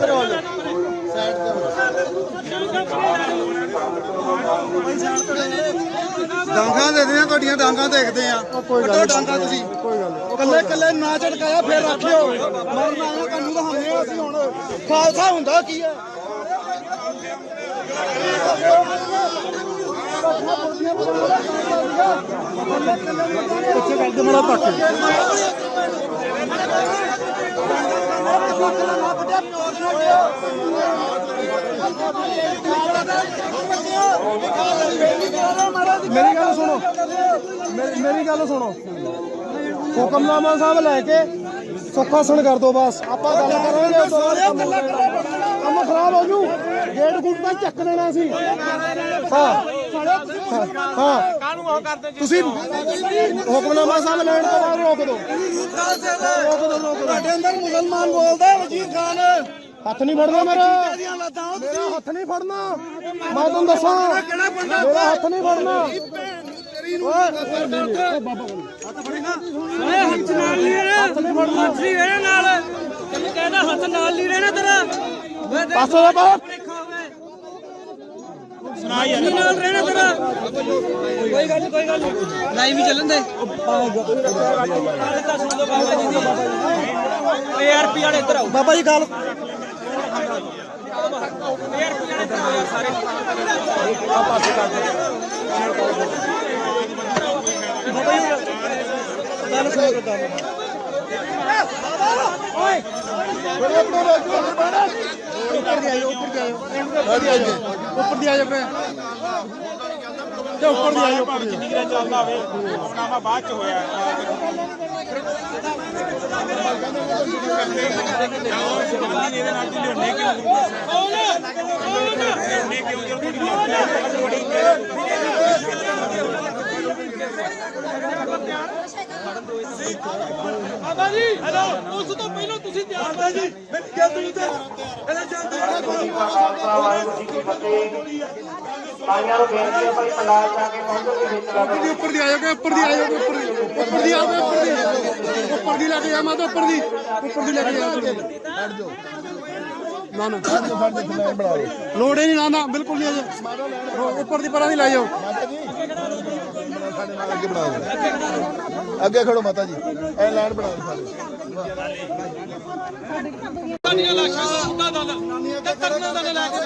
ਇੱਧਰ ਹੋ ਸਾਈਡ ਤੇ ਹੋ ਡਾਂਗਾ ਦੇ ਦੇ ਤੁਹਾਡੀਆਂ ਡਾਂਗਾ ਦੇਖਦੇ ਆ। ਕੋਈ ਗੱਲ ਡਾਂਗਾ ਤੁਸੀਂ। ਕੋਈ ਗੱਲ ਕੱਲੇ ਕੱਲੇ ਨਾ ਝਟਕਾਇਆ ਫੇਰ ਰੱਖਿਓ। ਮਰਨਾ ਆਇਆ ਕਾਨੂੰ ਦਿਖਾਉਂਦੇ ਆ ਅਸੀਂ ਹੁਣ। ਖਾਲਸਾ ਹੁੰਦਾ ਕੀ ਆ? ਪਿੱਛੇ ਕਰ ਦੇ ਮੜਾ ਪੱਕ ਮੇਰੀ ਗੱਲ ਸੁਣੋ। ਮੇਰੀ ਗੱਲ ਸੁਣੋ। ਹੁਕਮਨਾਮਾ ਸਾਹਿਬ ਲੈ ਕੇ ਸੁਖਾਸਣ ਕਰ ਦੋ ਬਸ। ਆਪਾਂ ਗੱਲ ਕਰਾਂਗੇ ਕੰਮ ਖਰਾਬ ਹੋ ਜੂ। ਗੇਟ ਗੁੱਟ ਤਾਂ ਚੱਕ ਲੈਣਾ ਸੀ। ਹਾਂ। ਹਾਂ ਕਾਹਨੂੰ ਉਹ ਕਰਦੇ ਤੁਸੀਂ ਹੁਕਮਨਾਮਾ ਸਾਹਿਬ ਲੈਣ ਤੋਂ ਬਾਅਦ ਰੋਕ ਦੋ ਰੋਕ ਦੋ ਰੋਕ ਦੋ ਤੁਹਾਡੇ ਅੰਦਰ ਮੁਸਲਮਾਨ ਬੋਲਦਾ ਵਜੀਦ ਖਾਨ। ਹੱਥ ਨਹੀਂ ਫੜਨਾ ਮੇਰਾ। ਮੇਰਾ ਹੱਥ ਨਹੀਂ ਫੜਨਾ। ਮੈਂ ਤੁਹਾਨੂੰ ਦੱਸਾਂ। ਮੇਰਾ ਹੱਥ ਨਹੀਂ ਫੜਨਾ। ਹੱਥ ਨਾਲ ਨਹੀਂ ਰਹਿਣਾ ਹੱਥ ਨਹੀਂ ਫੜਨਾ। ਹੱਥ ਨਹੀਂ ਰਹਿਣਾ ਨਾਲ ਤੈਨੂੰ ਕਹਿੰਦਾ ਹੱਥ ਨਾਲ ਨਹੀਂ ਰਹਿਣਾ ਤੇਰਾ। ਓਏ ਦੇਖ ਪਾਸੋਂ ਦਾ ਯਾਰ ਨਾਲ ਰਹਿਣਾ ਤੇਰਾ। ਕੋਈ ਗੱਲ ਨੀ, ਕੋਈ ਗੱਲ ਨੀ। ਲਾਈਵ ਹੀ ਚੱਲਣ ਦੇ। ਗੱਲ ਤਾਂ ਸੁਣ ਲਓ ਬਾਬਾ ਜੀ ਦੀ। ਓਏ ਆਰਪੀ ਵਾਲੇ ਇੱਧਰ ਆਓ। ਬਾਬਾ ਜੀ ਗੱਲ ਗੱਲ ਸੁਣੋ ਕਿਦਾਂ ਓਏ ਉੱਪਰ ਦੀ ਆਇਓ ਉੱਪਰ ਦੀ ਆਇਓ ਉੱਪਰ ਦੀ ਆਇਓ ਆਪਣੇ ਤੇ ਉੱਪਰ ਦੀ ਆਇਓ ਉੱਪਰ ਦੀ ਜਿਹੜਾ ਚੱਲਦਾ ਹੋਵੇ ਹੁਕਮਨਾਮਾ ਬਾਅਦ ਚ ਹੋਇਆ ਇਹਦੇ ਨਾਲ ਤੁਸੀਂ ਲਿਆਉਣੇ ਕਿਉਂ ਲਿਆਉਣੇ ਕਿਉਂ ਬਾਬਾ ਜੀ ਹੈਲੋ ਉਸ ਤੋਂ ਪਹਿਲਾਂ ਤੁਸੀਂ ਤਿਆਰ ਹੋ ਜੀ ਮੇਰੀ ਗੱਲ ਸੁਣੋ ਤੇ। ਇਹਦਾ ਜਾਂਦੇ ਖਾਲਸਾ ਵਾਹਿਗੁਰੂ ਜੀ ਕੀ ਫਤਿਹ ਆਇਆਂ ਨੂੰ ਬੇਨਤੀ ਹੈ ਭਾਈ ਪੰਡਾਲ ਜਾ ਕੇ ਪਹੁੰਚੋ ਵਿੱਚ ਲਾ ਦਿਓ ਉੱਪਰ ਦੀ ਆਇਓ ਉੱਪਰ ਦੀ ਆਇਓ ਉੱਪਰ ਦੀ। ਉੱਪਰ ਦੀ ਆਇਓ ਉੱਪਰ ਦੀ। ਉੱਪਰ ਦੀ ਲੈ ਕੇ ਜਾ ਮਾਤਾ ਉੱਪਰ ਦੀ। ਉੱਪਰ ਦੀ ਲੈ ਕੇ ਜਾ ਬੈਠ ਜਾਓ। ਨਾ ਨਾ। ਲੋੜ ਹੀ ਨਹੀਂ ਨਾ ਨਾ ਬਿਲਕੁਲ ਨਹੀਂ ਅਜੇ ਉੱਪਰ ਦੀ ਪਰਾਂ ਨਹੀਂ ਲਾਈ ਜਾਓ। ਸਾਡੇ ਨਾਲ ਅੱਗੇ ਬਣਾ ਦਿਓ। ਅੱਗੇ ਖੜੋ ਮਾਤਾ ਜੀ। ਐ ਲਾਈਨ ਬਣਾ ਦਿਓ ਸਾਡੀਆਂ ਲਾਸ਼ਾਂ ਦਾ ਮੁੱਦਾ ਦਲ ਤੇ ਲੈ ਕੇ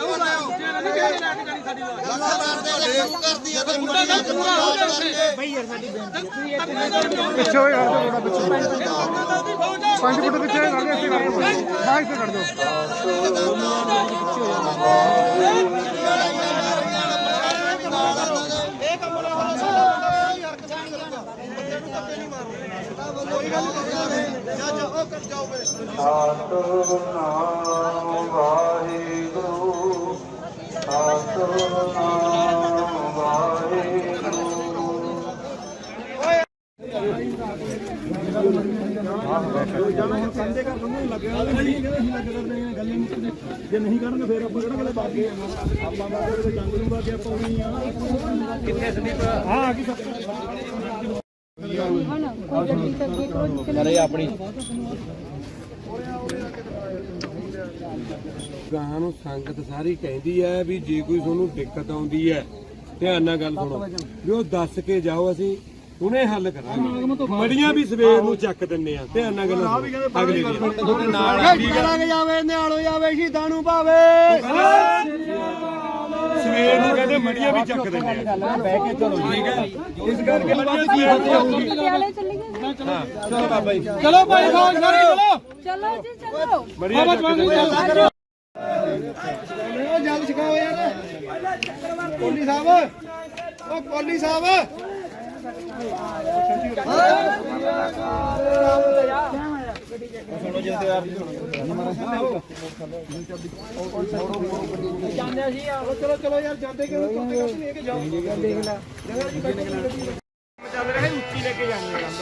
ਸਾਡੀ ਪਿੱਛੇ ਹੋਏ ਥੋੜਾ ਪਿੱਛੇ ਪੰਜ ਫੁੱਟ ਪਿੱਛੇ ਦਿਓ ਇੱਥੇ ਕਰ ਦਿਓ ਬਾਹਰ ਇੱਥੇ ਕਰ ਦਿਓ ਸਤਿਨਾਮ ਵਾਹਿਗੁਰੂ ਸਤਿਨਾਮ ਜੇ ਨਹੀਂ ਕਰਨਗੇ ਫਿਰ ਆਪਾਂ ਕਿਹੜਾ ਵੇਲੇ ਬਾਕੀ ਆਪਾਂ ਬਾਕੀ ਦੇ ਜੰਗ ਨੂੰ ਬਾਕੀ ਆਪਾਂ ਹੋਣੀ ਆ ਕਿੱਥੇ ਸੰਦੀਪ ਹਾਂ, ਆ ਗਈ ਸਭ ਗਾਹਾਂ ਨੂੰ ਸੰਗਤ ਸਾਰੀ ਕਹਿੰਦੀ ਹੈ ਵੀ ਜੇ ਕੋਈ ਤੁਹਾਨੂੰ ਦਿੱਕਤ ਆਉਂਦੀ ਹੈ ਧਿਆਨ ਨਾਲ ਗੱਲ ਸੁਣੋ। ਵੀ ਉਹ ਦੱਸ ਕੇ ਜਾਓ ਅਸੀਂ ਉਹਨੇ ਹੱਲ ਕਰਾਂਗੇ। ਮੜੀਆਂ ਵੀ ਸਵੇਰ ਨੂੰ ਚੱਕ ਦਿੰਨੇ ਆ ਧਿਆਨ ਨਾਲ ਗੱਲ ਸੁਣੋ। ਅਗਲੇ ਦਿਨ। ਕਰਾਂਗੇ ਜਾਵੇ ਨਿਆਲੋ ਜਾਵੇ ਸ਼ਹੀਦਾਂ ਨੂੰ ਪਾਵੇ ਸਵੇਰ ਨੂੰ ਕਹਿੰਦੇ ਮੜੀਆਂ ਵੀ ਚੱਕ ਆ। ਬਹਿ ਕੇ ਚਲੋ ਠੀਕ ਹੈ। ਇਸ ਕਰਕੇ ਮੜੀਆਂ ਕੀ ਹੋਊਗੀ ਪਟਿਆਲੇ ਚੱਲੀ ਗਏ ਚਲੋ। ਬਾਬਾ ਜੀ। ਚਲੋ ਭਾਈ ਸਾਰੇ ਚਲੋ ਚਲੋ ਜੀ ਚਲੋ। ਮੜੀਆਂ ਚੱਕ ਦਿੰਨੇ ਆ। ਉਹ ਜਲ ਛਕਾਓ ਯਾਰ। ਕੋਲੀ ਸਾਹਿਬ। ਉਹ ਕੋਲੀ ਸਾਹਿਬ। ਚਲੋ ਚਲੋ ਯਾਰ ਜਾਂਦੇ ਕਿਉਂ? ਤੁਰਦੇ ਕਿਉਂ ਲੈ ਕੇ ਜਾਓ। ਦੇਖ ਲੈ ਚੱਲ ਰਿਹਾ ਉੱਚੀ ਲੈ ਕੇ ਜਾਣੀ ਹੈ ਗੱਲ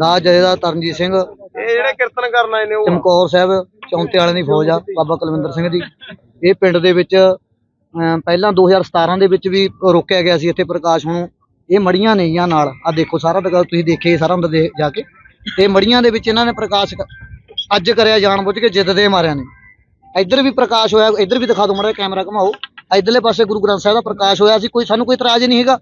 ਦਾ ਜਥੇਦਾਰ ਤਰਨਜੀਤ ਸਿੰਘ। ਇਹ ਜਿਹੜੇ ਕੀਰਤਨ ਕਰਨ ਆਏ ਨੇ ਉਹ? ਚਮਕੌਰ ਸਾਹਿਬ ਚੌਂਤੇ ਵਾਲਿਆਂ ਦੀ ਫੌਜ ਆ ਬਾਬਾ ਕੁਲਵਿੰਦਰ ਸਿੰਘ ਦੀ। ਇਹ ਪਿੰਡ ਦੇ ਵਿੱਚ ਪਹਿਲਾਂ 2017 ਦੇ ਵਿੱਚ ਵੀ ਰੋਕਿਆ ਗਿਆ ਸੀ ਇੱਥੇ ਪ੍ਰਕਾਸ਼ ਨੂੰ। ਇਹ ਮੜੀਆਂ ਨੇਗੀਆਂ ਨਾਲ। ਆ ਦੇਖੋ ਸਾਰਾ ਤਾਂ ਤੁਸੀਂ ਦੇਖੇ ਸਾਰਾ ਅੰਦਰ ਦੇ ਜਾ ਕੇ। ਤੇ ਮੜੀਆਂ ਦੇ ਵਿੱਚ ਇਹਨਾਂ ਨੇ ਪ੍ਰਕਾਸ਼ ਅੱਜ ਕਰਿਆ ਜਾਣ ਬੁੱਝ ਕੇ ਜਿੱਦ ਦੇ ਮਾਰਿਆਂ ਨੇ। ਇੱਧਰ ਵੀ ਪ੍ਰਕਾਸ਼ ਹੋਇਆ ਇੱਧਰ ਵੀ ਦਿਖਾ ਦਿਓ ਮੜਾ ਕੈਮਰਾ ਘਮਾਓ। ਇੱਧਰਲੇ ਪਾਸੇ ਗੁਰੂ ਗ੍ਰੰਥ ਸਾਹਿਬ ਦਾ ਪ੍ਰਕਾਸ਼ ਹੋਇਆ ਸੀ ਕੋਈ ਸਾਨੂੰ ਕੋਈ ਇਤਰਾਜ਼ ਨਹੀਂ ਹੈਗਾ।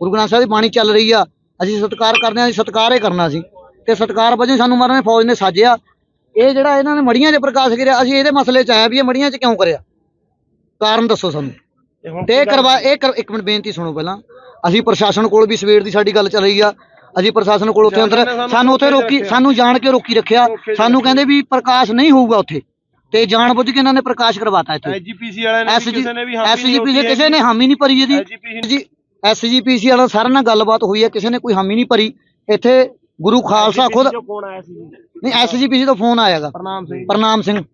ਗੁਰੂ ਗ੍ਰੰਥ ਸਾਹਿਬ ਦੀ ਬਾਣੀ ਚੱਲ ਰਹੀ ਆ। ਅਸੀਂ ਸਤਿਕਾਰ ਕਰਦੇ ਹਾਂ ਅਸੀਂ ਸਤਿਕਾਰ ਹੀ ਕਰਨਾ ਸੀ। ਤੇ ਸਤਿਕਾਰ ਵਜੋਂ ਸਾਨੂੰ ਮਾਰਨ ਫੌਜ ਨੇ ਸਾਜਿਆ। ਇਹ ਜਿਹੜਾ ਇਹਨਾਂ ਨੇ ਮੜੀਆਂ 'ਚ ਪ੍ਰਕਾਸ਼ ਕਰਿਆ ਅਸੀਂ ਇਹਦੇ ਮਸਲੇ 'ਚ ਆਇਆ ਵੀ ਇਹ ਮੜੀਆਂ 'ਚ ਕਿਉਂ ਕਰਿਆ? ਕਾਰਨ ਦੱਸੋ ਸਾਨੂੰ। ਤੇ ਕਰਵਾ ਇਹ ਇੱਕ ਮਿੰਟ ਬੇਨਤੀ ਸੁਣੋ ਪਹਿਲਾਂ। ਅਸੀਂ ਪ੍ਰਸ਼ਾਸਨ ਕੋਲ ਵੀ ਸਵੇਰ ਦੀ ਸਾਡੀ ਗੱਲ ਚੱਲ ਰਹੀ ਆ। ਅਸੀਂ ਪ੍ਰਸ਼ਾਸਨ ਕੋਲ ਉੱਥੇ ਅੰਦਰ ਸਾਨੂੰ ਉੱਥੇ ਰੋਕੀ ਸਾਨੂੰ ਜਾਣ ਕੇ ਰੋਕੀ ਰੱਖਿਆ। ਸਾਨੂੰ ਕਹਿੰਦੇ ਵੀ ਪ੍ਰਕਾਸ਼ ਨਹੀਂ ਹੋਊਗਾ ਉੱਥੇ। ਤੇ ਜਾਣ ਬੁੱਝ ਕੇ ਇਹਨਾਂ ਨੇ ਪ੍ਰਕਾਸ਼ ਕਰਵਾਤਾ ਇੱਥੇ। ਐਜੀਪੀਸੀ ਵਾਲਿਆਂ ਨੇ ਕਿਸੇ ਨੇ ਵੀ ਹਾਮੀ ਐਸਜੀਪੀਸੀ ਕਿਸੇ ਨੇ ਹਾਮੀ ਨਹੀਂ ਭਰੀ ਇਹਦੀ। ਜੀ ਐਸਜੀਪੀਸੀ ਵਾਲਾ ਸਾਰਿਆਂ ਨਾਲ ਗੱਲਬਾਤ ਹੋਈ ਹੈ। ਕਿਸੇ ਨੇ ਕੋਈ ਹਾਮੀ ਨਹੀਂ ਭਰੀ। ਇੱਥੇ ਗੁਰੂ ਖਾਲਸਾ ਖੁਦ ਕੌਣ ਆਇਆ ਸੀ ਨਹੀਂ ਐਸਜੀਪੀਸੀ ਤੋਂ ਫੋਨ ਆਇਆਗਾ। ਪ੍ਰਨਾਮ ਸਿੰਘ। ਪ੍ਰਨਾਮ ਸਿੰਘ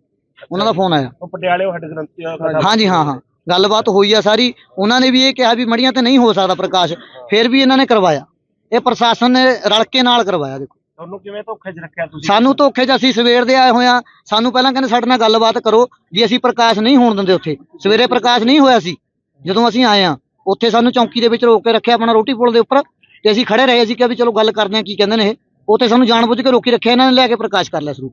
ਉਹਨਾਂ ਦਾ ਫੋਨ ਆਇਆ। ਉਹ ਪਟਿਆਲੇ ਹੈਡ ਗ੍ਰੰਥੀ ਆ ਹਾਂਜੀ ਹਾਂ ਹਾਂ। ਗੱਲਬਾਤ ਹੋਈ ਆ ਸਾਰੀ। ਉਹਨਾਂ ਨੇ ਵੀ ਇਹ ਕਿਹਾ ਵੀ ਮੜੀਆਂ ਤੇ ਨਹੀਂ ਹੋ ਸਕਦਾ ਪ੍ਰਕਾਸ਼। ਫਿਰ ਵੀ ਇਹਨਾਂ ਨੇ ਕਰਵਾਇਆ। ਇਹ ਪ੍ਰਸ਼ਾਸਨ ਨੇ ਰਲ ਕੇ ਨਾਲ ਕਰਵਾਇਆ ਦੇਖੋ। ਤੁਹਾਨੂੰ ਕਿਵੇਂ ਧੋਖੇ 'ਚ ਰੱਖਿਆ ਤੁਸੀਂ? ਸਾਨੂੰ ਧੋਖੇ 'ਚ ਅਸੀਂ ਸਵੇਰ ਦੇ ਆਏ ਹੋਇਆ ਸਾਨੂੰ ਪਹਿਲਾਂ ਕਹਿੰਦੇ ਸਾਡੇ ਨਾਲ ਗੱਲਬਾਤ ਕਰੋ ਵੀ ਅਸੀਂ ਪ੍ਰਕਾਸ਼ ਨਹੀਂ ਹੋਣ ਦਿੰਦੇ ਉੱਥੇ। ਸਵੇਰੇ ਪ੍ਰਕਾਸ਼ ਨਹੀਂ ਹੋਇਆ ਸੀ। ਜਦੋਂ ਅਸੀਂ ਆਏ ਆ ਉੱਥੇ ਸਾਨੂੰ ਚੌਂਕੀ ਦੇ ਵਿੱਚ ਰੋਕ ਕੇ ਰੱਖਿਆ ਆਪਣਾ ਰੋਟੀ ਪੁਲ ਦੇ ਉੱਪਰ। ਤੇ ਅਸੀਂ ਖੜੇ ਰਹੇ ਅਸੀਂ ਕਿਹਾ ਵੀ ਚਲੋ ਗੱਲ ਕਰਦੇ ਆ ਕੀ ਕਹਿੰਦੇ ਨੇ ਇਹ। ਉੱਥੇ ਸਾਨੂੰ ਜਾਣਬੁੱਝ ਕੇ ਰੋਕੀ ਰੱਖਿਆ ਇਹਨਾਂ ਨੇ ਲੈ ਕੇ ਪ੍ਰਕਾਸ਼ ਕਰ ਲਿਆ ਸ਼ੁਰੂ।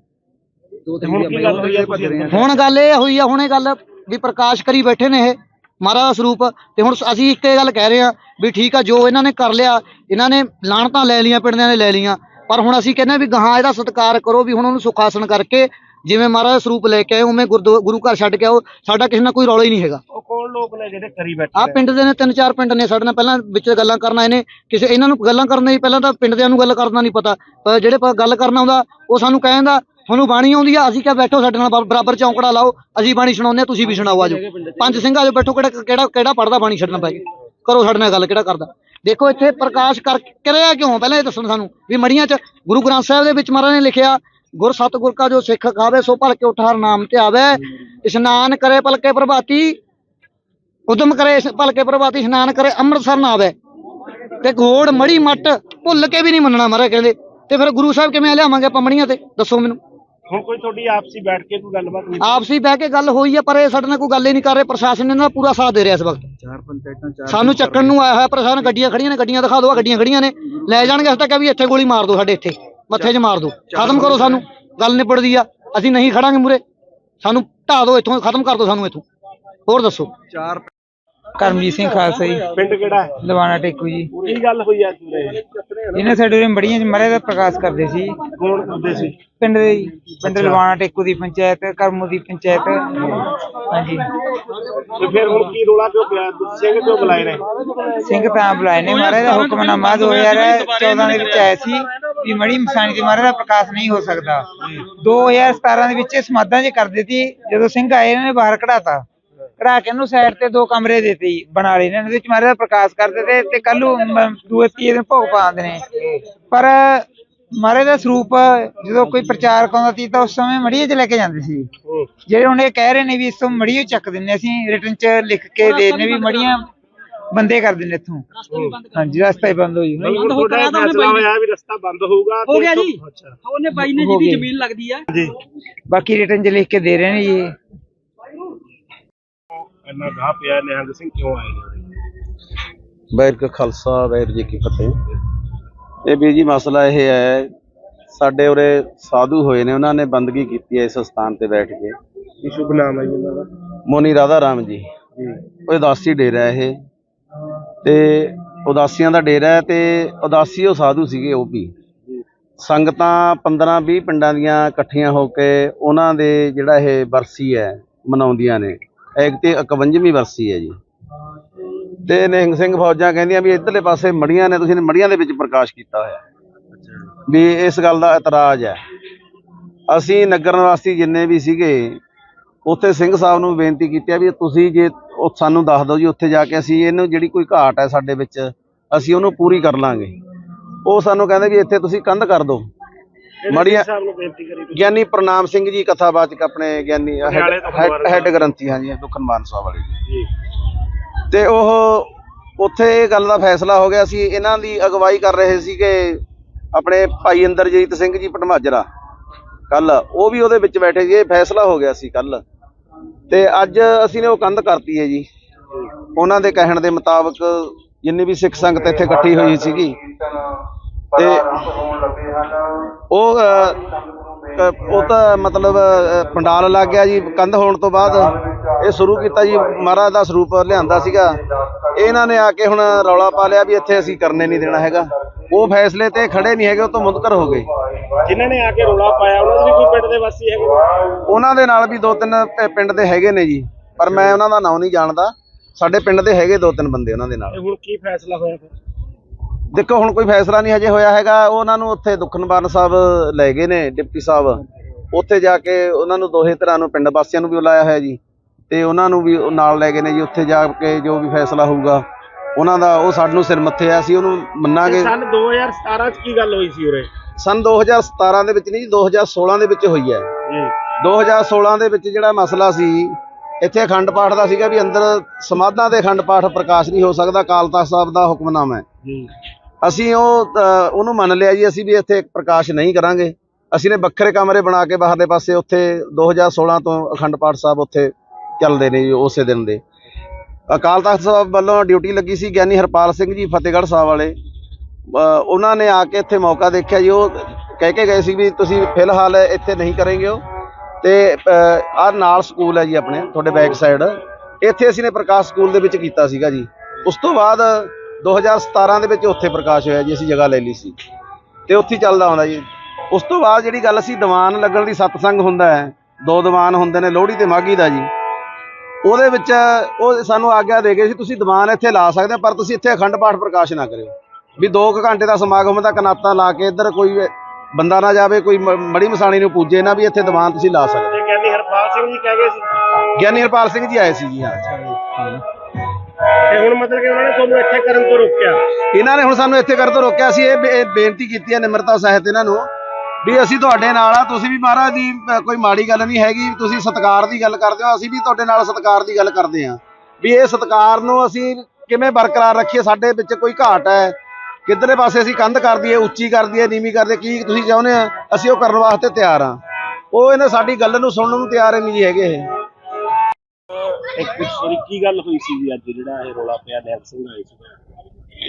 ਹੁਣ ਕੀ ਗੱਲ ਇਹ ਹੋਈ ਆ ਹੁਣ ਇਹ ਗੱਲ ਵੀ ਪ੍ਰਕਾਸ਼ ਕਰੀ ਬੈਠੇ ਨੇ ਇਹ ਮਹਾਰਾਜ ਦਾ ਸਰੂਪ। ਤੇ ਹੁਣ ਅਸੀਂ ਇੱਕ ਇਹ ਗੱਲ ਕਹਿ ਰਹੇ ਆ ਵੀ ਠੀਕ ਆ ਜੋ ਇਹਨਾਂ ਨੇ ਕਰ ਲਿਆ ਇਹਨਾਂ ਨੇ ਲਾਣਤਾਂ ਲੈ ਲੀਆਂ ਪਿੰਡਿਆਂ ਨੇ ਲੈ ਲੀਆਂ ਪਰ ਹੁਣ ਅਸੀਂ ਕਹਿੰਦੇ ਆ ਵੀ ਗਾਹਾਂ ਇਹਦਾ ਸਤਿਕਾਰ ਕਰੋ ਵੀ ਹੁਣ ਉਹਨੂੰ ਸੁਖਾਸਨ ਕਰਕੇ ਜਿਵੇਂ ਮਹਾਰਾਜ ਦਾ ਸਰੂਪ ਲੈ ਕੇ ਆਏ ਉਵੇਂ ਗੁਰਦੁਆ- ਗੁਰੂ ਘਰ ਛੱਡ ਕੇ ਆਓ ਸਾਡਾ ਕਿਸੇ ਨਾਲ ਕੋਈ ਰੌਲਾ ਹੀ ਨਹੀਂ ਹੈਗਾ। ਕੌਣ ਲੋਕ ਨੇ ਜਿਹੜੇ ਕਰੀ ਬੈਠੇ ਆ ਪਿੰਡ ਦੇ ਨੇ ਤਿੰਨ ਚਾਰ ਪਿੰਡ ਨੇ ਸਾਡੇ ਨਾਲ ਪਹਿਲਾਂ ਵਿੱਚ ਗੱਲਾਂ ਕਰਨ ਆਏ ਨੇ। ਕਿਸੇ ਇਹਨਾਂ ਨੂੰ ਗੱਲਾਂ ਕਰਨ ਦੀ ਪਹਿਲਾਂ ਤਾਂ ਪਿੰਡ ਦਿਆਂ ਨੂੰ ਗੱਲ ਕਰਨਾ ਨਹੀਂ ਪਤਾ। ਪਰ ਜਿਹੜੇ ਪ- ਗੱਲ ਕਰਨ ਆਉਂਦਾ ਉਹ ਸਾਨੂੰ ਕਹਿੰਦਾ ਤੁਹਾਨੂੰ ਬਾਣੀ ਆਉਂਦੀ ਆ ਅਸੀਂ ਕਿਹਾ ਬੈਠੋ ਸਾਡੇ ਨਾਲ ਬ- ਬਰਾਬਰ ਚੌਂਕੜਾ ਲਾਓ ਅਸੀਂ ਬਾਣੀ ਸੁਣਾਉਂਦੇ ਆ ਤੁਸੀਂ ਵੀ ਸੁਣਾਓ ਆਜੋ। ਪੰਜ ਸਿੰਘ ਆਜੋ ਬੈਠੋ ਕਿਹੜਾ ਕਿਹੜਾ ਕਿਹੜਾ ਪੜਦਾ ਬਾਣੀ ਛੱਡਣਾ ਗਿਆ ਕਰੋ ਸਾਡੇ ਨਾਲ ਗੱਲ ਕਿਹੜਾ ਕਰਦਾ? ਦੇਖੋ ਇੱਥੇ ਪ੍ਰਕਾਸ਼ ਕਰ ਕਰਿਆ ਕਿਉਂ? ਪਹਿਲਾਂ ਇਹ ਦੱਸਣ ਸਾਨੂੰ ਵੀ ਮੜੀਆਂ 'ਚ ਗੁਰੂ ਗ੍ਰੰਥ ਸਾਹਿਬ ਦੇ ਵਿੱਚ ਮਹਾਰਾਜ ਨੇ ਲਿਖਿਆ ਗੁਰ ਸਤਿਗੁਰ ਕਾ ਜੋ ਸਿੱਖ ਖਾਵੇ ਸੋ ਭਲਕੇ ਉਠਾਰ ਨਾਮ ਤੇ ਆਵੇ ਇਸ਼ਨਾਨ ਕਰੇ ਪਲਕੇ ਪ੍ਰਭਾਤੀ ਉਦਮ ਕਰੇ ਇਸ ਭਲਕੇ ਪ੍ਰਭਾਤੀ ਇਸ਼ਨਾਨ ਕਰੇ ਅੰਮ੍ਰਿਤਸਰ ਨਾ ਆਵੇ। ਤੇ ਘੋੜ ਮੜੀ ਮੱਟ ਭੁੱਲ ਕੇ ਵੀ ਨਹੀਂ ਮੰਨਣਾ ਮਹਾਰਾਜ ਕਹਿੰਦੇ। ਤੇ ਫਿਰ ਗੁਰੂ ਸਾਹਿਬ ਕਿਵੇਂ ਲਿਆਵਾਂਗੇ ਆਪਾਂ ਮੜੀਆਂ ਤੇ? ਦੱਸੋ ਮੈਨੂੰ। ਹੁਣ ਕੋਈ ਤੁਹਾਡੀ ਆਪਸੀ ਬੈਠ ਕੇ ਕੋਈ ਗੱਲਬਾਤ ਨਹੀਂ ਆਪਸੀ ਬਹਿ ਕੇ ਗੱਲ ਹੋਈ ਹੈ ਪਰ ਇਹ ਸਾਡੇ ਨਾਲ ਕੋਈ ਗੱਲ ਹੀ ਨਹੀਂ ਕਰ ਰਹੇ। ਪ੍ਰਸ਼ਾਸਨ ਨੇ ਇਹਨਾਂ ਦਾ ਪੂਰਾ ਸਾਥ ਦੇ ਰਿਹਾ ਇਸ ਵਕਤ। ਚਾਰ ਪੰਚਾਇਤਾਂ ਸਾਨੂੰ ਚੱਕਣ ਨੂੰ ਆਇਆ ਹੋਇਆ ਪ੍ਰਸ਼ਾਸਨ ਗੱਡੀਆਂ ਖੜੀਆਂ ਨੇ ਗੱਡੀਆਂ ਦਿਖਾ ਦਿਓ ਗੱਡੀਆਂ ਖੜੀਆਂ ਨੇ। ਲੈ ਜਾਣਗੇ ਅਸੀਂ ਤਾਂ ਕਿਹਾ ਵੀ ਇੱਥੇ ਗੋਲੀ ਮਾਰ ਦਿਓ ਸਾਡੇ ਇੱਥੇ। ਮੱਥੇ 'ਚ ਮਾਰ ਦਿਓ। ਖਤਮ ਕਰੋ ਸਾਨੂੰ। ਗੱਲ ਨਿਬੜਦੀ ਆ। ਅਸੀਂ ਨਹੀਂ ਖੜਾਂਗੇ ਮੂਰੇ ਸਾਨੂੰ ਢਾ ਦਿਓ ਇੱਥੋਂ ਖਤਮ ਕਰ ਦਿਓ ਸਾਨੂੰ ਇੱਥੋਂ। ਹੋਰ ਦੱਸੋ। ਕਰਮਜੀਤ ਸਿੰਘ ਖਾਲਸਾ ਜੀ। ਪਿੰਡ ਕਿਹੜਾ ਹੈ? ਲਵਾਣਾ ਟੇਕੂ ਜੀ। ਕੀ ਗੱਲ ਹੋਈ ਅੱਜ ਉਰੇ ਇਹਨੇ ਸਾਡੇ ਉਰੇ ਮੜੀਆਂ ਚ ਮਰੇ ਦਾ ਪ੍ਰਕਾਸ਼ ਕਰਦੇ ਸੀ। ਕੌਣ ਕਰਦੇ ਸੀ? ਪਿੰਡ ਦੇ ਜੀ। ਪਿੰਡ ਲਵਾਣਾ ਟੇਕੂ ਦੀ ਪੰਚਾਇਤ ਕਰਮੂ ਦੀ ਪੰਚਾਇਤ। ਹਾਂਜੀ। ਤੇ ਫਿਰ ਹੁਣ ਕੀ ਰੋਲਾ ਕਿਉਂ ਪਿਆ? ਸਿੰਘ ਕਿਉਂ ਬੁਲਾਏ ਨੇ? ਸਿੰਘ ਤਾਂ ਬੁਲਾਏ ਨੇ। ਮਹਾਰਾਜ ਦਾ ਹੁਕਮਨਾਮਾ 2014 ਦੇ ਵਿੱਚ ਆਇਆ ਸੀ ਵੀ ਮੜੀ ਮਸਾਣੀ ਦੇ ਮਹਾਰਾਜ ਦਾ ਪ੍ਰਕਾਸ਼ ਨਹੀਂ ਹੋ ਸਕਦਾ। 2017 ਦੇ ਵਿੱਚ ਇਹ ਸਮਾਧਾਂ 'ਚ ਕਰਦੇ ਸੀ ਜਦੋਂ ਸਿੰਘ ਆਏ ਇਹਨਾਂ ਨੇ ਬਾਹਰ ਕਢਾਤਾ। ਕਢਾ ਕੇ ਇਹਨੂੰ ਸਾਈਡ ਤੇ ਦੋ ਕਮਰੇ ਦਿੱਤੇ ਜੀ, ਬਣਾ ਲਏ ਨੇ ਇਹਦੇ ਵਿੱਚ ਮਹਾਰਾਜ ਦਾ ਪ੍ਰਕਾਸ਼ ਕਰਦੇ ਤੇ ਤੇ ਕੱਲ ਨੂੰ ਦੂਏ ਤੀਏ ਦਿਨ ਭੋਗ ਪਾਉਂਦੇ ਨੇ। ਪਰ ਮਹਾਰਾਜ ਦਾ ਸਰੂਪ ਜਦੋਂ ਕੋਈ ਪ੍ਰਚਾਰਕ ਆਉਂਦਾ ਸੀ ਤਾਂ ਉਸ ਸਮੇਂ ਮੜੀਏ 'ਚ ਲੈ ਕੇ ਜਾਂਦੇ ਸੀ। ਜਿਹੜੇ ਹੁਣ ਇਹ ਕਹਿ ਰਹੇ ਨੇ ਵੀ ਇਸ ਤੋਂ ਮੜੀਓ ਚੱਕ ਦਿੰਨੇ ਅਸੀਂ ਰਿਟਰਨ 'ਚ ਲਿਖ ਕੇ ਦੇ ਦਿੰਨੇ ਵੀ ਮੜੀਆਂ ਬੰਦੇ ਕਰ ਦਿੰਨੇ ਇੱਥੋਂ। ਹਾਂਜੀ ਰਸਤਾ ਹੀ ਬੰਦ ਹੋ ਜੂ। ਹੁਣ ਤੁਹਾਡਾ ਇਹ ਫੈਸਲਾ ਹੋਇਆ ਵੀ ਰਸਤਾ ਬੰਦ ਹੋਊਗਾ ਹੋ ਗਿਆ ਜੀ। ਅੱਛਾ। ਉਹਨੇ ਬਾਈ ਨੇ ਜਿਹਦੀ ਜ਼ਮੀਨ ਲੱਗਦੀ ਆ। ਬਾਕੀ ਰਿਟਰਨ 'ਚ ਲਿਖ ਕੇ ਦੇ ਰਹੇ ਨੇ ਜੀ। ਇੰਨਾ ਗਾਹ ਪਿਆ ਨਿਹੰਗ ਸਿੰਘ ਕਿਉਂ ਆਏ ਨੇ? ਵਾਹਿਗੁਰੂ ਕਾ ਖਾਲਸਾ ਵਾਹਿਗੁਰੂ ਜੀ ਕੀ ਫਤਿਹ। ਇਹ ਵੀ ਜੀ ਮਸਲਾ ਇਹ ਹੈ ਸਾਡੇ ਉਰੇ ਸਾਧੂ ਹੋਏ ਨੇ ਉਹਨਾਂ ਨੇ ਬੰਦਗੀ ਕੀਤੀ ਹੈ ਇਸ ਸਥਾਨ ਤੇ ਬੈਠ ਕੇ। ਕੀ ਸ਼ੁਭ ਨਾਮ ਹੈ ਜੀ ਉਹਨਾਂ ਦਾ? ਮੋਨੀ ਰਾਧਾ ਰਾਮ ਜੀ। ਉਹ ਉਦਾਸੀ ਡੇਰਾ ਹੈ ਇਹ। ਤੇ ਉਦਾਸੀਆਂ ਦਾ ਡੇਰਾ ਹੈ ਤੇ ਉਦਾਸੀ ਉਹ ਸਾਧੂ ਸੀਗੇ ਉਹ ਵੀ। ਸੰਗਤਾਂ 15 20 ਪਿੰਡਾਂ ਦੀਆਂ ਇਕੱਠੀਆਂ ਹੋ ਕੇ ਉਹਨਾਂ ਦੇ ਜਿਹੜਾ ਇਹ ਬਰਸੀ ਹੈ ਮਨਾਉਂਦੀਆਂ ਨੇ। ਇੱਕ ਤੇ 51ਵੀਂ ਬਰਸੀ ਹੈ ਜੀ। ਤੇ ਨਿਹੰਗ ਸਿੰਘ ਫੌਜਾਂ ਕਹਿੰਦੀਆਂ ਵੀ ਇਧਰਲੇ ਪਾਸੇ ਮੜੀਆਂ ਨੇ, ਤੁਸੀਂ ਮੜੀਆਂ ਦੇ ਵਿੱਚ ਪ੍ਰਕਾਸ਼ ਕੀਤਾ ਹੋਇਆ। ਵੀ ਇਸ ਗੱਲ ਦਾ ਇਤਰਾਜ਼ ਹੈ। ਅਸੀਂ ਨਗਰ ਨਿਵਾਸੀ ਜਿੰਨੇ ਵੀ ਸੀਗੇ, ਉੱਥੇ ਸਿੰਘ ਸਾਹਿਬ ਨੂੰ ਬੇਨਤੀ ਕੀਤੀ ਆ ਵੀ ਤੁਸੀਂ ਜੇ ਉਹ ਸਾਨੂੰ ਦੱਸ ਦਿਓ ਜੀ, ਉੱਥੇ ਜਾ ਕੇ ਅਸੀਂ ਇਹਨੂੰ ਜਿਹੜੀ ਕੋਈ ਘਾਟ ਹੈ ਸਾਡੇ ਵਿੱਚ, ਅਸੀਂ ਉਹਨੂੰ ਪੂਰੀ ਕਰ ਲਾਂਗੇ। ਉਹ ਸਾਨੂੰ ਕਹਿੰਦੇ ਵੀ ਇੱਥੇ ਤੁਸੀਂ ਕੰਧ ਕਰ ਦਿਓ। ਮੜੀਆਂ ਸਾਹਿਬ ਨੂੰ ਬੇਨਤੀ ਕਰੀ ਤੁਸੀਂ। ਗਿਆਨੀ ਪ੍ਰਨਾਮ ਸਿੰਘ ਜੀ ਕਥਾਵਾਚਕ ਆਪਣੇ ਗਿਆਨੀ ਪਟਿਆਲੇ ਤੋਂ ਹੈਡ- ਗੁਰਦੁਆਰਾ ਹੈਡ ਗ੍ਰੰਥੀ ਹਾਂ ਜੀ ਦੁਖਨਮਾਨ ਸਾਹਿਬ ਵਾਲੇ ਜੀ। ਜੀ। ਤੇ ਉਹ ਉੱਥੇ ਇਹ ਗੱਲ ਦਾ ਫੈਸਲਾ ਹੋ ਗਿਆ ਸੀ ਇਹਨਾਂ ਦੀ ਅਗਵਾਈ ਕਰ ਰਹੇ ਸੀਗੇ ਆਪਣੇ ਭਾਈ ਇੰਦਰਜੀਤ ਸਿੰਘ ਜੀ ਪਟਮਾਜਰਾ ਕੱਲ ਉਹ ਵੀ ਉਹਦੇ ਵਿੱਚ ਬੈਠੇ ਸੀ ਇਹ ਫੈਸਲਾ ਹੋ ਗਿਆ ਸੀ ਕੱਲ। ਤੇ ਅੱਜ ਅਸੀਂ ਨੇ ਉਹ ਕੰਧ ਕਰਤੀ ਹੈ ਜੀ। ਉਹਨਾਂ ਦੇ ਕਹਿਣ ਦੇ ਮੁਤਾਬਕ ਜਿੰਨੀ ਵੀ ਸਿੱਖ ਸੰਗਤ ਇੱਥੇ ਇਕੱਠੀ ਹੋਈ ਸੀਗੀ ਤੇ ਉਹ ਉਹ ਤਾਂ ਮਤਲਬ ਪੰਡਾਲ ਲੱਗ ਗਿਆ ਜੀ ਕੰਧ ਹੋਣ ਤੋਂ ਬਾਅਦ ਇਹ ਸ਼ੁਰੂ ਕੀਤਾ ਜੀ ਮਹਾਰਾਜ ਦਾ ਸਰੂਪ ਲਿਆਂਦਾ ਸੀਗਾ। ਇਹਨਾਂ ਨੇ ਆ ਕੇ ਹੁਣ ਰੌਲਾ ਪਾ ਲਿਆ ਵੀ ਇੱਥੇ ਅਸੀਂ ਕਰਨੇ ਨਹੀਂ ਦੇਣਾ ਹੈਗਾ। ਉਹ ਫੈਸਲੇ ਤੇ ਖੜੇ ਨਹੀਂ ਹੈਗੇ ਉਹ ਤੋਂ ਮੁਨਕਰ ਹੋ ਗਏ। ਜਿਨ੍ਹਾਂ ਨੇ ਆ ਕੇ ਰੋਲਾ ਪਾਇਆ ਉਹਨਾਂ ਦੇ ਵੀ ਕੋਈ ਪਿੰਡ ਦੇ ਵਾਸੀ ਹੈਗੇ? ਉਹਨਾਂ ਦੇ ਨਾਲ ਵੀ ਦੋ ਤਿੰਨ ਪਿੰਡ ਦੇ ਹੈਗੇ ਨੇ ਜੀ ਪਰ ਮੈਂ ਉਹਨਾਂ ਦਾ ਨਾਮ ਨਹੀਂ ਜਾਣਦਾ। ਸਾਡੇ ਪਿੰਡ ਦੇ ਹੈਗੇ ਦੋ ਤਿੰਨ ਬੰਦੇ ਉਹਨਾਂ ਦੇ ਨਾਲ। ਹੁਣ ਕੀ ਫੈਸਲਾ ਹੋਇਆ ਫਿਰ? ਦੇਖੋ ਹੁਣ ਕੋਈ ਫੈਸਲਾ ਨਹੀਂ ਹਜੇ ਹੋਇਆ ਹੈਗਾ। ਉਹਨਾਂ ਨੂੰ ਉੱਥੇ ਦੁਖਨਿਵਾਰਨ ਸਾਹਿਬ ਲੈ ਗਏ ਨੇ ਡਿਪਟੀ ਸਾਹਿਬ। ਉੱਥੇ ਜਾ ਕੇ ਉਹਨਾਂ ਨੂੰ ਦੋਹੇ ਤਰ੍ਹਾਂ ਨੂੰ ਪਿੰਡ ਵਾਸੀਆਂ ਨੂੰ ਵੀ ਬੁਲਾਇਆ ਹੋਇਆ ਜੀ। ਤੇ ਉਹਨਾਂ ਨੂੰ ਵੀ ਨਾਲ ਲੈ ਗਏ ਨੇ ਜੀ। ਉੱਥੇ ਜਾ ਕੇ ਜੋ ਵੀ ਫੈਸਲਾ ਹੋਊਗਾ ਉਹਨਾਂ ਦਾ ਉਹ ਸਾਨੂੰ ਸਿਰ ਮੱਥੇ ਆ ਅਸੀਂ ਉਹਨੂੰ ਮੰਨਾਂਗੇ। ਸਨ 2017 ਚ ਕੀ ਗੱਲ ਹੋਈ ਸੀ ਉਰੇ? ਸਨ 2017 ਦੇ ਵਿੱਚ ਨਹੀਂ ਜੀ 2016 ਦੇ ਵਿੱਚ ਹੋਈ ਹੈ। ਜੀ। 2016 ਦੇ ਵਿੱਚ ਜਿਹੜਾ ਮਸਲਾ ਸੀ ਇੱਥੇ ਅਖੰਡ ਪਾਠ ਦਾ ਸੀਗਾ ਵੀ ਅੰਦਰ ਸਮਾਧਾਂ ਦੇ ਅਖੰਡ ਪਾਠ ਪ੍ਰਕਾਸ਼ ਨਹੀਂ ਹੋ ਸਕਦਾ ਅਕਾਲ ਤਖਤ ਸਾਹਿਬ ਦਾ ਹੁਕਮਨਾਮਾ ਹੈ। ਜੀ। ਅਸੀਂ ਉਹ ਉਹਨੂੰ ਮੰਨ ਲਿਆ ਜੀ, ਅਸੀਂ ਵੀ ਇੱਥੇ ਪ੍ਰਕਾਸ਼ ਨਹੀਂ ਕਰਾਂਗੇ। ਅਸੀਂ ਨੇ ਵੱਖਰੇ ਕਮਰੇ ਬਣਾ ਕੇ ਬਾਹਰਲੇ ਪਾਸੇ ਉੱਥੇ 2016 ਤੋਂ ਅਖੰਡ ਪਾਠ ਸਾਹਿਬ ਉੱਥੇ ਚੱਲਦੇ ਨੇ ਜੀ ਉਸੇ ਦਿਨ ਦੇ। ਅਕਾਲ ਤਖਤ ਸਾਹਿਬ ਵੱਲੋਂ ਡਿਊਟੀ ਲੱਗੀ ਸੀ ਗਿਆਨੀ ਹਰਪਾਲ ਸਿੰਘ ਜੀ, ਫਤਿਹਗੜ੍ਹ ਸਾਹਿਬ ਵਾਲੇ। ਉਹਨਾਂ ਨੇ ਆ ਕੇ ਇੱਥੇ ਮੌਕਾ ਦੇਖਿਆ ਜੀ, ਉਹ ਕਹਿ ਕੇ ਗਏ ਸੀ ਵੀ ਤੁਸੀਂ ਫਿਲਹਾਲ ਇੱਥੇ ਨਹੀਂ ਕਰੇਂਗੇ ਉਹ। ਤੇ ਆ ਨਾਲ ਸਕੂਲ ਹੈ ਜੀ ਆਪਣੇ, ਤੁਹਾਡੇ ਬੈਕ ਸਾਈਡ। ਇੱਥੇ ਅਸੀਂ ਨੇ ਪ੍ਰਕਾਸ਼ ਸਕੂਲ ਦੇ ਵਿੱਚ ਕੀਤਾ ਸੀਗਾ ਜੀ। ਉਸ ਤੋਂ ਬਾਅਦ 2017 ਦੇ ਵਿੱਚ ਉੱਥੇ ਪ੍ਰਕਾਸ਼ ਹੋਇਆ ਜੀ ਅਸੀਂ ਜਗ੍ਹਾ ਲੈ ਲਈ ਸੀ। ਤੇ ਉੱਥੇ ਚੱਲਦਾ ਆਉਂਦਾ ਜੀ। ਉਸ ਤੋਂ ਬਾਅਦ ਜਿਹੜੀ ਗੱਲ ਸੀ ਦੀਵਾਨ ਲੱਗਣ ਦੀ ਸਤਸੰਗ ਹੁੰਦਾ ਹੈ। ਦੋ ਦੀਵਾਨ ਹੁੰਦੇ ਨੇ ਲੋਹੜੀ ਤੇ ਮਾਘੀ ਦਾ ਜੀ। ਉਹਦੇ ਵਿੱਚ ਉਹ ਸਾਨੂੰ ਆਗਿਆ ਦੇ ਗਏ ਸੀ ਤੁਸੀਂ ਦੀਵਾਨ ਇੱਥੇ ਲਾ ਸਕਦੇ ਹੋ ਪਰ ਤੁਸੀਂ ਇੱਥੇ ਅਖੰਡ ਪਾਠ ਪ੍ਰਕਾਸ਼ ਨਾ ਕਰਿਓ। ਵੀ 2 ਘੰਟੇ ਦਾ ਸਮਾਗਮ ਦਾ ਕਨਾਤਾ ਲਾ ਕੇ ਇੱਧਰ ਕੋਈ ਬੰਦਾ ਨਾ ਜਾਵੇ ਕੋਈ ਮ- ਮੜੀ ਮਸਾਣੀ ਨੂੰ ਪੂਜੇ ਨਾ ਵੀ ਇੱਥੇ ਦੀਵਾਨ ਤੁਸੀਂ ਲਾ ਸਕਦੇ ਕਹਿੰਦੀ ਹਰਪਾਲ ਸਿੰਘ ਜੀ ਕਹਿ ਗਏ ਸੀ। ਗਿਆਨੀ ਹਰਪਾਲ ਸਿੰਘ ਜੀ ਆਏ ਸੀ ਜੀ ਹਾਂ। ਤੇ ਹੁਣ ਮਤਲਬ ਕਿ ਉਹਨਾਂ ਨੇ ਤੁਹਾਨੂੰ ਇੱਥੇ ਕਰਨ ਤੋਂ ਰੋਕਿਆ। ਇਹਨਾਂ ਨੇ ਹੁਣ ਸਾਨੂੰ ਇੱਥੇ ਕਰਨ ਤੋਂ ਰੋਕਿਆ। ਸੀ ਇਹ ਬੇ- ਇਹ ਬੇਨਤੀ ਕੀਤੀ ਹੈ ਨਿਮਰਤਾ ਸਹਿਤ ਇਹਨਾਂ ਨੂੰ ਵੀ ਅਸੀਂ ਤੁਹਾਡੇ ਨਾਲ ਆ। ਤੁਸੀਂ ਵੀ ਮਹਾਰਾਜ ਦੀ ਅ, ਕੋਈ ਮਾੜੀ ਗੱਲ ਨਹੀਂ ਹੈਗੀ। ਤੁਸੀਂ ਸਤਿਕਾਰ ਦੀ ਗੱਲ ਕਰਦੇ ਹੋ। ਅਸੀਂ ਵੀ ਤੁਹਾਡੇ ਨਾਲ ਸਤਿਕਾਰ ਦੀ ਗੱਲ ਕਰਦੇ ਹਾਂ। ਵੀ ਇਹ ਸਤਿਕਾਰ ਨੂੰ ਅਸੀਂ ਕਿਵੇਂ ਬਰਕਰਾਰ ਰੱਖੀਏ? ਸਾਡੇ ਵਿੱਚ ਕੋਈ ਘਾਟ ਹੈ। ਕਿੱਧਰੇ ਪਾਸੇ ਅਸੀਂ ਕੰਧ ਕਰ ਦਈਏ ਉੱਚੀ ਕਰ ਦਈਏ ਨੀਵੀਂ ਕਰ ਦਈਏ ਕੀ ਤੁਸੀਂ ਚਾਹੁੰਦੇ ਆ ਅਸੀਂ ਉਹ ਕਰਨ ਵਾਸਤੇ ਤਿਆਰ ਹਾਂ। ਉਹ ਇਹਨਾਂ ਸਾਡੀ ਗੱਲ ਨੂੰ ਸੁਣਨ ਨੂੰ ਤਿਆਰ ਹੀ ਨਹੀਂ ਹੈਗੇ। ਇਹ ਇੱਕ ਸੋਰੀ ਕੀ ਗੱਲ ਹੋਈ ਸੀ ਜੀ ਅੱਜ ਜਿਹੜਾ ਇਹ ਰੋਲਾ ਪਿਆ ਨੈਲ ਸਿੰਘ ਆਏ ਸੀ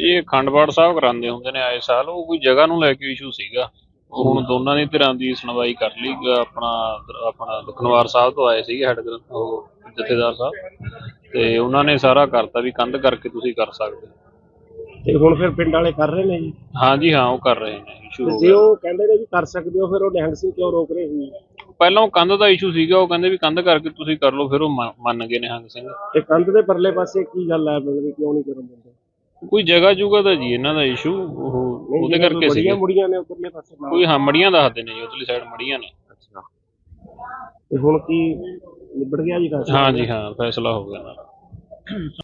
ਇਹ ਅਖੰਡਪਾਠ ਸਾਹਿਬ ਕਰਾਉਂਦੇ ਹੁੰਦੇ ਨੇ ਆਏ ਸਾਲ ਉਹ ਕੋਈ ਜਗ੍ਹਾ ਨੂੰ ਲੈ ਕੇ ਇਸ਼ੂ ਸੀਗਾ। ਉਹ ਹੁਣ ਦੋਨਾਂ ਦੀ ਧਿਰਾਂ ਦੀ ਸੁਣਵਾਈ ਕਰ ਲਈ ਆਪਣਾ ਆਪਣਾ ਦੁਖਨਵਾਰ ਸਾਹਿਬ ਤੋਂ ਆਏ ਸੀਗੇ ਹੈਡ ਗ੍ਰੰਥ ਉਹ ਜਥੇਦਾਰ ਸਾਹਿਬ। ਤੇ ਉਹਨਾਂ ਨੇ ਸਾਰਾ ਕਰਤਾ ਵੀ ਕੰਧ ਕਰਕੇ ਤੁਸੀਂ ਕਰ ਸਕਦੇ ਹੋ। ਤੇ ਹੁਣ ਫਿਰ ਪਿੰਡ ਵਾਲੇ ਕਰ ਰਹੇ ਨੇ ਜੀ? ਹਾਂਜੀ ਹਾਂ ਉਹ ਕਰ ਰਹੇ ਨੇ ਇਸ਼ੂ ਹੋ ਜੇ ਗਿਆ। ਉਹ ਕਹਿੰਦੇ ਨੇ ਵੀ ਕਰ ਸਕਦੇ ਹੋ ਫਿਰ ਉਹ ਨਿਹੰਗ ਸਿੰਘ ਕਿਉਂ ਰੋਕ ਰਹੇ ਸੀ? ਪਹਿਲਾਂ ਉਹ ਕੰਧ ਦਾ ਇਸ਼ੂ ਸੀਗਾ ਉਹ ਕਹਿੰਦੇ ਵੀ ਕੰਧ ਕਰਕੇ ਤੁਸੀਂ ਕਰ ਲਓ ਫਿਰ ਉਹ ਮੰਨ- ਮੰਨ ਗਏ ਨੇ ਹੰਗ ਸਿੰਘ। ਤੇ ਕੰਧ ਦੇ ਪਰਲੇ ਪਾਸੇ ਕੀ ਗੱਲ ਹੈ ਮਤਲਬ ਕਿ ਕਿਉਂ ਨਹੀਂ ਕਰਨ ਦਿੰਦੇ? ਕੋਈ ਜਗ੍ਹਾ ਜੁਗਾ ਦਾ ਜੀ ਇਹਨਾਂ ਦਾ ਇਸ਼ੂ ਉਹ ਉਹਦੇ ਕਰਕੇ ਸੀਗੇ। ਬੜੀਆਂ ਮੁੜੀਆਂ ਨੇ ਉਪਰਲੇ ਪਾਸੇ ਨਾਲ। ਕੋਈ ਹਾਂ ਮੜੀਆਂ ਦੱਸਦੇ ਨੇ ਜੀ ਉਧਰਲੀ ਸਾਈਡ ਮੜੀਆਂ ਨੇ। ਤੇ ਹੁਣ ਕੀ ਨਿਬੜ ਗਿਆ ਜੀ ਫੈਸਲਾ? ਹਾਂਜੀ ਹਾਂ ਫੈਸਲਾ ਹੋ ਗਿਆ ਨਾਲ।